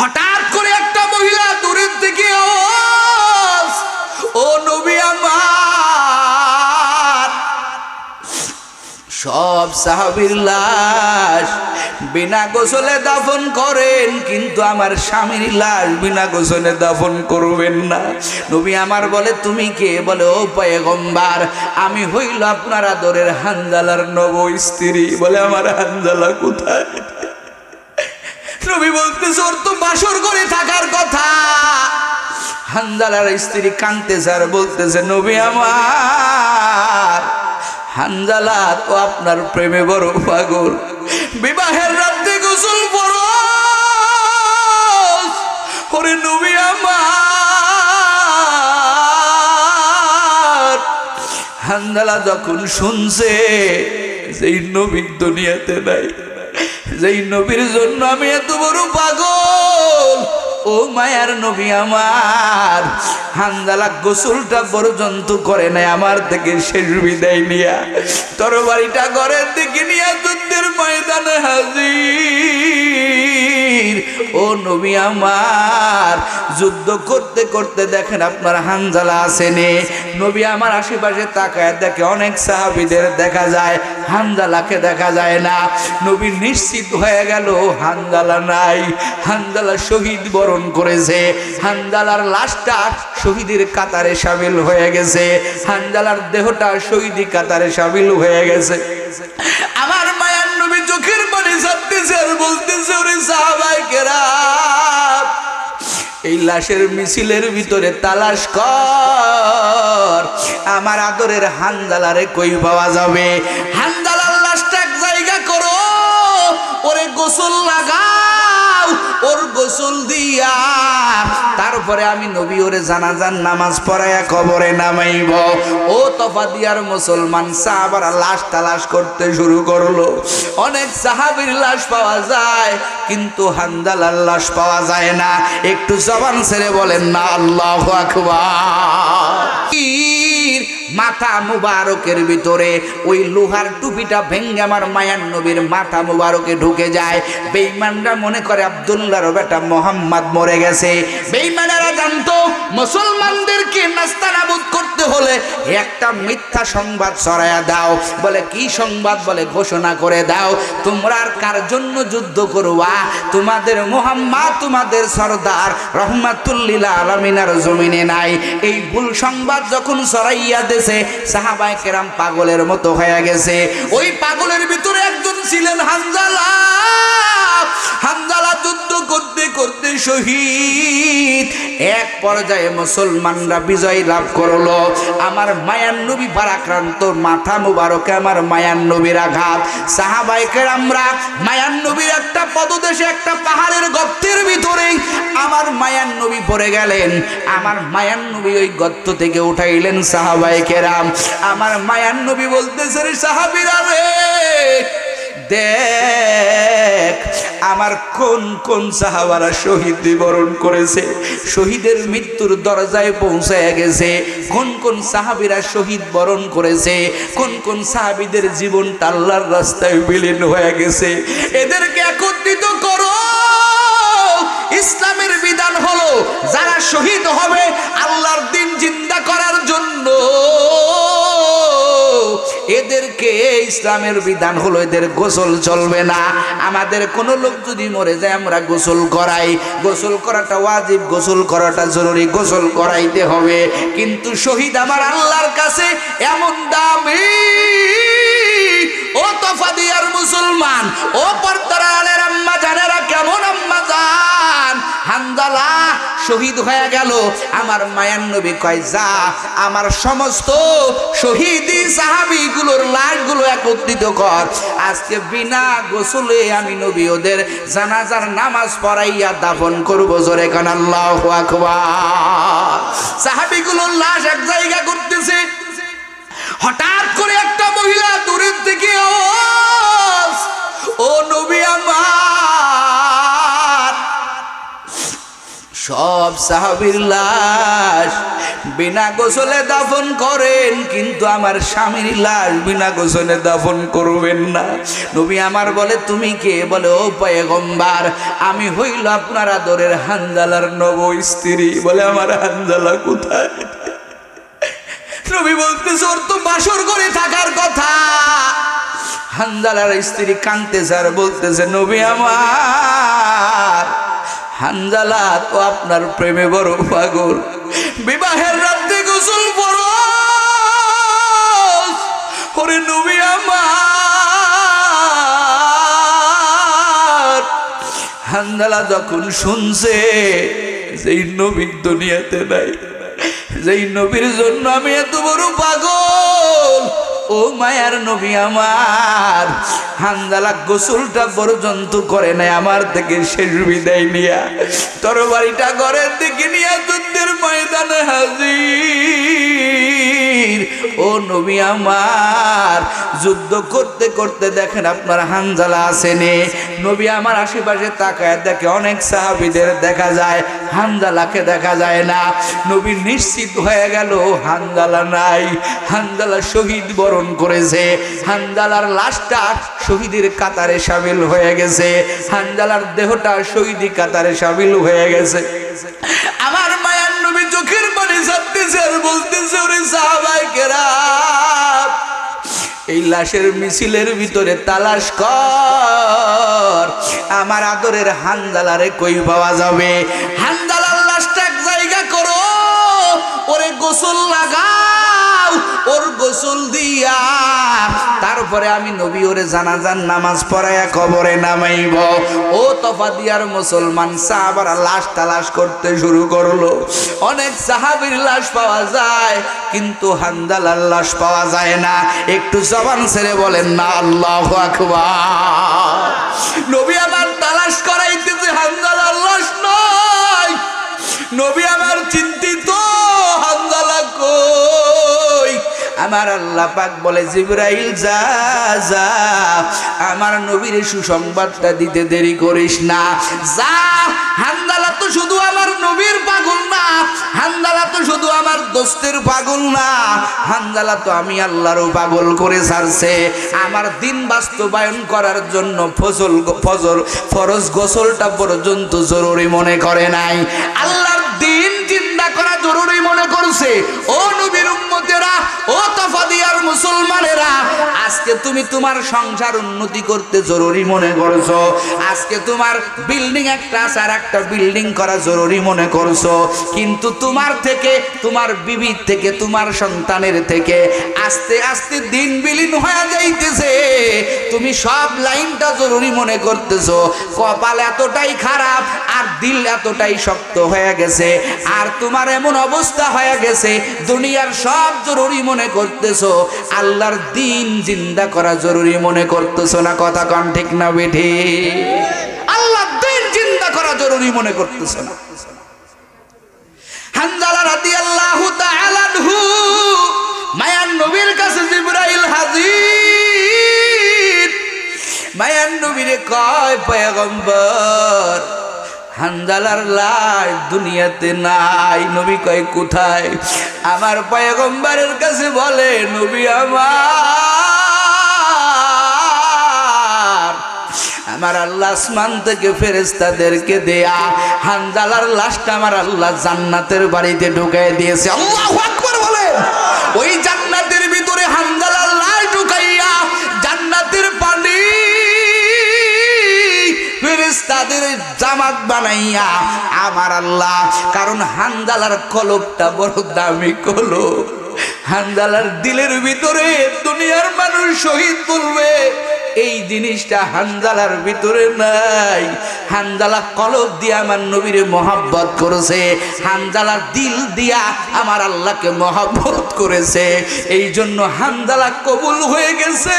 হঠাৎ করে একটা মহিলা দূরের থেকে ও নবী আমার। সব সাহাবীর লাশ বিনা গোসলে দাফন করেন, কিন্তু আমার স্বামীর লাশ বিনা গোসলে দাফন করবেন না। নবী আমার বলে, তুমি কে? বলে, ও পয়গম্বার, আমি হইল আপনার আদরের হানজালার নব স্ত্রী বলে, আমার হানজালা কোথায়? নবী বলতেছে ওর তো বাসর করে থাকার কথা। হানজালার স্ত্রী কানতেছে আর বলতেছে নবী আমার হানজালা তো আপনার প্রেমে বড় পাগল। বিবাহের রাত্রে গোসল বড় ওরে নবী আমার। হানজালা যখন শুনছে যেই নবী দুনিয়াতে নাই যেই নবীর জন্য আমি এত বড় পাগল, ও মায়ার নবী আমার, হান্দালা গোসলটা পর্যন্ত করে নাই, আমার থেকে শেষ বিদায় নিয়া তোর বাড়িটা ঘরের দিকে নিয়া যুদ্ধের ময়দানে হাজির, ও নবী আমার যুদ্ধ করতে করতে দেখেন আপনার হানজালা আসেনি নবী আমার আশেপাশে তাকায় দেখে অনেক সাহাবিদের দেখা যায়, হানজালাকে দেখা যায় না। নবী নিশ্চিত হয়ে গেল, হানজালা নাই। হানজালা শহীদ বরণ করেছে। হানজালার লাশটা শহীদের কাতারে সামিল হয়ে গেছে। হানজালার দেহটা শহীদি কাতারে সামিল হয়ে গেছে। আমার মায়ার নবী চোখের পানি ছাড়তেছে আর বলতেছে সাহাবাই কেরাম এই লাশের মিছিলের ভিতরে তালাশ কর। আমার আদরের হানজালারে কই পাওয়া যাবে? হানজালার লাশটা এক জায়গা করো, ওরে গোসল লাগাও, ওর গোসল দিয়া তারপরে আমি নবী ওরে জানাজান নামাজ পড়ায়া কবরে নামাইব। ও তফা দিয়ার মুসলমান সাহাবার লাশ তালাশ করতে শুরু করল। অনেক সাহাবির লাশ পাওয়া যায়, কিন্তু হান্দালার লাশ পাওয়া যায় না। একটু জবান ছেড়ে বলেন না, আল্লাহ আকবার। মাথা মুবারকের ভিতরে ওই লোহার টুপিটা ভেঙ্গে আমার মায়ান নবীর মাথা মুবারকে ঢুকে যায়। বেইমানরা মনে করে আব্দুল্লাহর বেটা মোহাম্মদ মরে গেছে। বেইমানেরা জানতো মুসলমানদেরকে নাস্তানাবুদ করতে হলে একটা মিথ্যা সংবাদ ছড়ায়া দাও। বলে, কি সংবাদ? বলে, ঘোষণা করে দাও। তোমরা আর কার জন্য যুদ্ধ করবা? তোমাদের মোহাম্মদ, তোমাদের সর্দার রহমাতুল্লিল আলমিনার জমিনে নাই। এই ভুল সংবাদ যখন ছড়াইয়া দেশে সাহাবাই কেরাম পাগলের মতো হয়ে গেছে। ওই পাগলের ভিতরে একজন ছিলেন হানজালা। হানজালা যুদ্ধ করতে করতে শহীদ এক পর্যায়ে মুসলমানরা বিজয় লাভ করল। আমার মায়ান নবী পারাক্রান্ত, মাথা মুবারকে আমার মায়ান নবীর আঘাত। সাহাবাইকে আমরা মায়ান নবীর একটা পদদেশে, একটা পাহাড়ের গর্তের ভিতরে আমার মায়ান নবী পড়ে গেলেন। আমার মায়ান নবী ওই গর্ত থেকে উঠাইলেন সাহাবাইকে রাম আমার মায়ান নবী বলতেছে রে সাহাবিরা রে দেখ, আমার কোন কোন সাহাবারা শহীদ বিবরণ করেছে? শহীদের মৃত্যুর দরজায় পৌঁছায় গেছে। কোন কোন সাহাবিরা শহীদ বরণ করেছে? কোন কোন সাহাবিদের জীবনটা আল্লাহর রাস্তায় বিলীন হয়ে গেছে? এদেরকে একত্রিত করো। ইসলামের বিধান হলো, যারা শহীদ হবে, আল্লাহর দিন জিন্দা করার জন্য এদেরকে ইসলামের বিধান হলো এদের গোসল চলবে না। আমাদের কোনো লোক যদি মরে যায়, আমরা গোসল করাই। গোসল করাটা ওয়াজিব, গোসল করাটা জরুরি, গোসল করাইতে হবে। কিন্তু শহীদ আমার আল্লাহর কাছে এমন দামি ও তফাদিয়ার মুসলমান, ও পর্দারা আলের আম্মা জানেরা কেমন আম্মা জান? হান্দালা শহীদ হয়ে গেল। আমার মায়ান নবী কয়, যা, আমার সমস্ত শহীদি সাহাবিগুলোর লাশগুলো একত্রিত কর। আজকে বিনা গোসলে আমি নবী ওদের জানাজার নামাজ পড়াইয়া দাফন করব জোরে কান, আল্লাহ সাহাবিগুলোর লাশ এক জায়গা করতেছে। হঠাৎ করে একটা মহিলা দূরের থেকে ও নবী সব সাহাবীর লাশ বিনা গোসলে দাফন করেন, কিন্তু আমার স্বামীর লাশ বিনা গোসলে দাফন করবেন না। নবী আমার বলে, তুমি কে? বলে, ও পয়গম্বার, আমি হইল আপনার আদরের হানজালার নব স্ত্রী বলে, আমার হানজালা কোথায়? নবী বলতেছে, ওর তো বাসর করে থাকার কথা। হানজালার স্ত্রী কানতেছে আর বলতেছে, নবী আমার হানজালা তো আপনার প্রেমে বড় পাগল। বিবাহের রাত্রে গোসল বড় আমার। হানজালা যখন শুনছে, যেই নবী দুনিয়াতে নাই, যেই নবীর জন্য আমি এত বড় পাগল ও মায়ার নবী আমার। হানজালা গোসলটা পর্যন্ত করে নাই, আমার থেকে শেষ বিদায় নিয়া। তরবারিটা ঘরের দিকে নিয়া যুদ্ধের ময়দানে হাজির। ও নবী আমার, যুদ্ধ করতে করতে দেখেন আপনার হানজালা আসেনি। নবী আমার আশেপাশে তাকায় দেখে অনেক সাহাবিদের দেখা যায়, হানজালাকে দেখা যায় না। নবী নিশ্চিত হয়ে গেল, হানজালা নাই। হানজালা শহীদ বরণ করেছে। হানজালার লাশটা শহীদের কাতারে সামিল হয়ে গেছে। হানজালার দেহটা শহীদি কাতারে সামিল হয়ে গেছে। আমার মায়ার ছাড়তেছে আর বলতেছে সাহাবাই কেরাম, এই লাশের মিছিলের ভিতরে তালাশ কর, আমার আদরের হানজালারে কই পাওয়া যাবে? হানজালার লাশটা এক জায়গা করো, ওরে গোসল লাগাও, ওর গোসল দিয়া তারপরে আমি নবী ওরে জানাজান নামাজ পড়াইয়া কবরে নামাইব। ও তফা দিয়ার মুসলমান, সাহাবারা লাশ তালাশ করতে শুরু করল। অনেক সাহাবির লাশ পাওয়া যায়, কিন্তু হান্দালার লাশ পাওয়া যায় না। একটু জবান ছেড়ে বলেন, না, আল্লাহ আকবার। নবী আমার তালাশ করাইতেছে, হান্দালার লাশ নয়। নবী আমার আমার আল্লাহ পাক বলে, জিব্রাইল, যা যা, আমার নবীর সুসংবাদটা দিতে দেরি করিস না। যা, হান্দালা তো শুধু আমার নবীর পাগল না, হান্দালা তো শুধু আমার দোস্তের পাগল না, হান্দালা তো আমি আল্লাহরও পাগল করে ছাড়ছে। আমার দিন বাস্তবায়ন করার জন্য ফজল ফজল, ফরজ গোসলটা পর্যন্ত জরুরি মনে করে নাই। আল্লাহর করছে ও নবীর উম্মতেরা ও তফাদিয়ার মুসলমানেরা, আজকে তুমি তোমার সংসার উন্নতি করতে জরুরি মনে করছ। আজকে তোমার বিল্ডিং একটা আর একটা বিল্ডিং করা জরুরি মনে করছ। কিন্তু তোমার থেকে, তোমার বিবির থেকে, তোমার সন্তানের থেকে আস্তে আস্তে দিন বিলীন হয়ে যাইতেছে। তুমি সব লাইনটা জরুরি মনে করতেছো। কপাল এতটাই খারাপ, আর দিল এতটাই শক্ত হয়ে গেছে। আর তোমার এমন অবস্থা হয়ে গেছে, দুনিয়ার সব জরুরি মনে করতেছো। আল্লাহর দিন জিন্দা করা জরুরি মনে করতেছো না? কথা কন ঠিক না, বেঠে? আল্লাহর দিন জিন্দা করা জরুরি মনে করতেছো না? হানজালা কাছে মায়ার নবীরে কয়, পয়গম্বর হানজালার লাশ দুনিয়াতে নাই। নবী কয়, কোথায়? আমার পয়গম্বরের কাছে বলে, নবী আমার আমার আল্লাহ আসমান থেকে ফেরেস্তাদেরকে দেয়া হানজালার লাশটা আমার আল্লাহ জান্নাতের বাড়িতে ঢুকাই দিয়েছে। আল্লাহু বলেন। ওই জান্নাতের ফেরেস্তাদের জামাত বানাইয়া, আমার আল্লাহ, কারণ হান্দালার কলকটা বড় দামি কলো হান্দালার দিলের ভিতরে দুনিয়ার মানুষ শহীদ বলবে এই জিনিসটা হানজালার ভিতরে নাই। হানজালা কলব দিয়ে আমার নবীরে মহাব্বত করেছে। হানজালার দিল দিয়া আমার আল্লাহকে মহাব্বত করেছে। এই জন্য হানজালা কবুল হয়ে গেছে।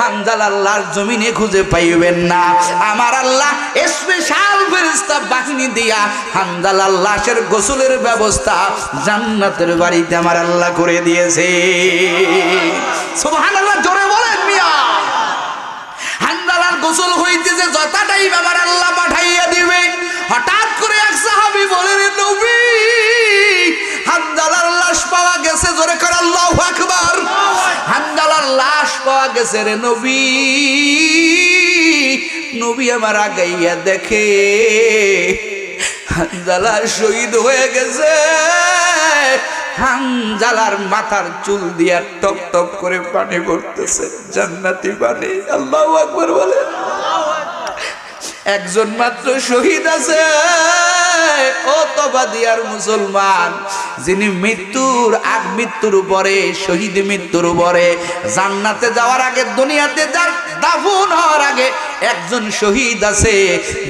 হানজালা আল্লাহর জমিনে খুঁজে পাইবেন না। আমার আল্লাহ স্পেশাল ফেরিস্তা বাহিনী দিয়া হানজালার লাশের গোসলের ব্যবস্থা জান্নাতের বাড়িতে আমার আল্লাহ করে দিয়েছে। সুবহানাল্লাহ, জোরে বলেন। গোসল হইতে যে যথাটাই বাবার আল্লাহ পাঠাইয়া দিবে। হঠাৎ করে এক সাহাবী বলেন নবী হামদালার লাশ পাওয়া গেছে, জোরে কর, আল্লাহু আকবার। হামদালার লাশ পাওয়া গেছে, রে নবী নবী আমার আগাইয়া দেখে হামদালা শহীদ হয়ে গেছে। মাথার চুল টপ টপ করে পানি পড়তেছে জান্নাতি পানি। আল্লাহু আকবার বলে। একজন মাত্র শহীদ আছে। ও দিয়ার মুসলমান, যিনি মৃত্যুর আগ মৃত্যুর উপরে, শহীদ মৃত্যুর উপরে জান্নাতে যাওয়ার আগে দুনিয়াতে যার দাফন আগে একজন শহীদ আছে,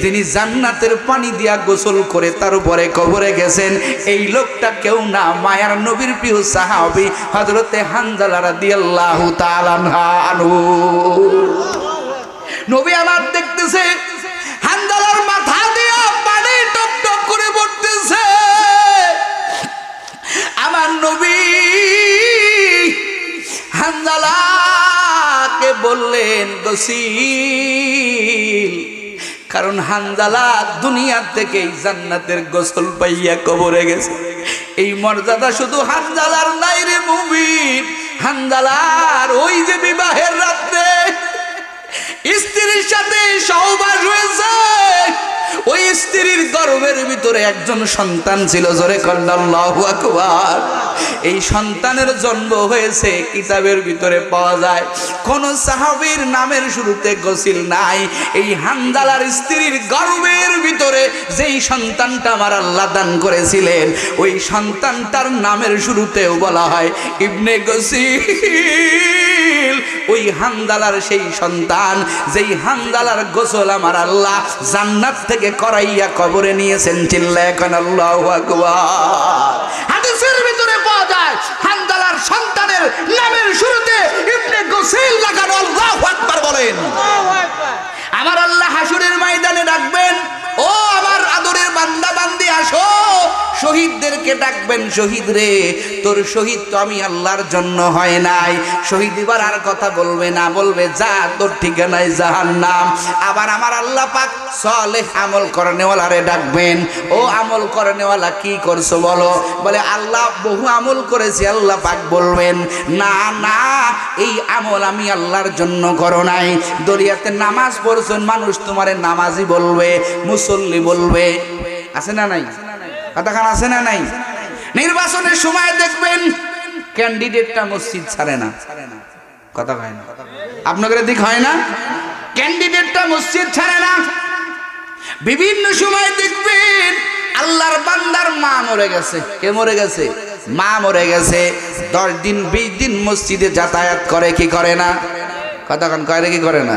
যিনি জান্নাতের পানি দিয়া গোসল করে তার উপরে কবরে গেছেন। এই লোকটা কেউ না, মায়ার নবীর প্রিয় সাহাবি হজরতে হানজালা রাদিয়াল্লাহু তাআলা আনহু নবী আমার দেখতেছে, হানজালার মাথা দিয়া পানি টপ টপ করে পড়তেছে। আমার নবী হান্দালাকে বললেন গসিল কারণ হানজালা দুনিয়া থেকে জান্নাতের গোসল পাইয়া কবরে গেছে। এই মর্যাদা শুধু হানজালার নাই রে মুমিন। হানজালার ওই যে বিবাহের রাত্রে স্ত্রীর সাথে সহবাস হয়েছে। ওই স্ত্রীর গর্ভের ভিতরে একজন সন্তান ছিল, জোরে কন্দাল্লাহু আকবার। এই সন্তানের জন্ম হয়েছে, কিতাবের ভিতরে পাওয়া যায়। কোন সাহাবীর নামের শুরুতে গসিল নাই। এই হান্দালার স্ত্রীর গর্ভের ভিতরে যেই সন্তানটা আমার আল্লাহ দান করেছিলেন, ওই সন্তানটার নামের শুরুতেও বলা হয়, ইবনে গসিল। ওই হান্দালার সেই সন্তান, যেই হান্দালার গোসল আমার আল্লাহ জান্নাত থেকে করাইয়া কবরে নিয়েছেন। চিল্লা এখন আল্লাহ হাদিসের ভিতরে পাওয়া যায় হান্দালার নামের শুরুতে ইবনে গোসিল লাগানো আল্লাহ আকবার বলেন। আমার আল্লাহ হাসুরের ময়দানে আদরের বান্দা আসো। শহীদদেরকে ডাকবেন শহীদ রে। তোর শহীদ তো আমি আল্লাহর জন্য হয় নাই। শহীদ এবার আর কথা বলবে না। বলবে, যা, তোর ঠিকানায় জাহান নাম আবার আমার আল্লাহ পাক সলে আমল করনেওয়ালারে ডাকবেন। ও আমল করনেওয়ালা, কি করছ বলো? বলে, আল্লাহ বহু আমল করেছি, আল্লাহ পাক বলবেন, না না, এই আমল আমি আল্লাহর জন্য করো নাই। দরিয়াতে নামাজ পড়ছেন মানুষ তোমারে নামাজি বলবে, মুসল্লি বলবে। আছে না নাই? কথাখান আছে না নাই? নির্বাচনের সময় দেখবেন ক্যান্ডিডেটটা মসজিদ ছাড়ে না। কথা হয় না? আপনাদের দিক হয় না? ক্যান্ডিডেটটা মসজিদ ছাড়ে না। বিভিন্ন সময় দেখবেন আল্লাহর বান্দার মা মরে গেছে। কে মরে গেছে? মা মরে গেছে। দশ দিন, বিশ দিন মসজিদে যাতায়াত করে, কি করে না? কতক্ষণ করে কি করে না?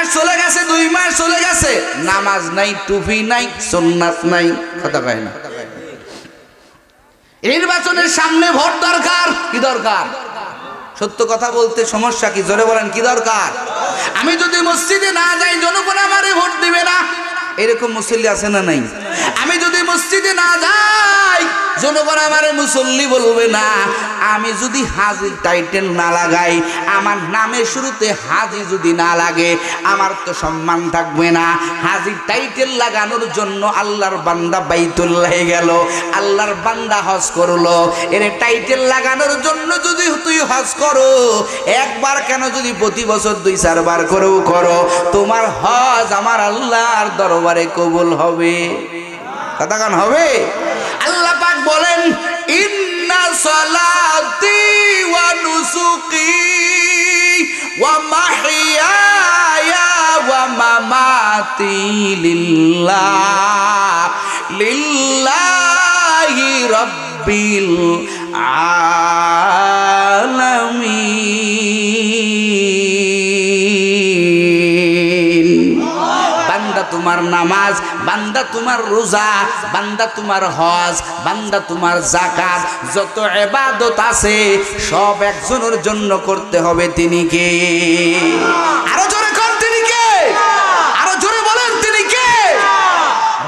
মাস চলে গেছে, দুই মাস চলে গেছে। নামাজ নাই, টুপি নাই সোননাথ নাই, কথা কয় না। নির্বাচনের সামনে ভোট দরকার, কি দরকার? সত্য কথা বলতে সমস্যা কি? জোরে বলেন, কি দরকার? আমি যদি মসজিদে না যাই, জনগণ আমারে ভোট দিবে না। এরকম মুসল্লি আছে না নাই? আমি যদি মসজিদে না যাই, জনগণ আমার মুসল্লি বলবে না। আমি যদি হাজির টাইটেল না লাগাই, আমার নামের শুরুতে হাজি যদি না লাগে, আমার তো সম্মান থাকবে না। হাজির টাইটেল লাগানোর জন্য আল্লাহর বান্দা বাইতুল্লাহ গেল, আল্লাহর বান্দা হজ করল। এর টাইটেল লাগানোর জন্য যদি তুই হজ করো, একবার কেন যদি প্রতি বছর দুই চারবার করেও করো, তোমার হজ আমার আল্লাহর দরবারে কবুল হবে। কথাগান হবে? আল্লাহ পাক বলেন ইন্না ওয়া মাহইয়ায়া ওয়া মামাতি লিল্লাহ লিল্লাহি রাব্বিল আলামিন বান্দা তোমার নামাজ বান্দা তোমার রোজা, বান্দা তোমার হজ, বান্দা তোমার জাকাত যত এবাদত আছে, সব একজনের জন্য করতে হবে তিনি কে? আরও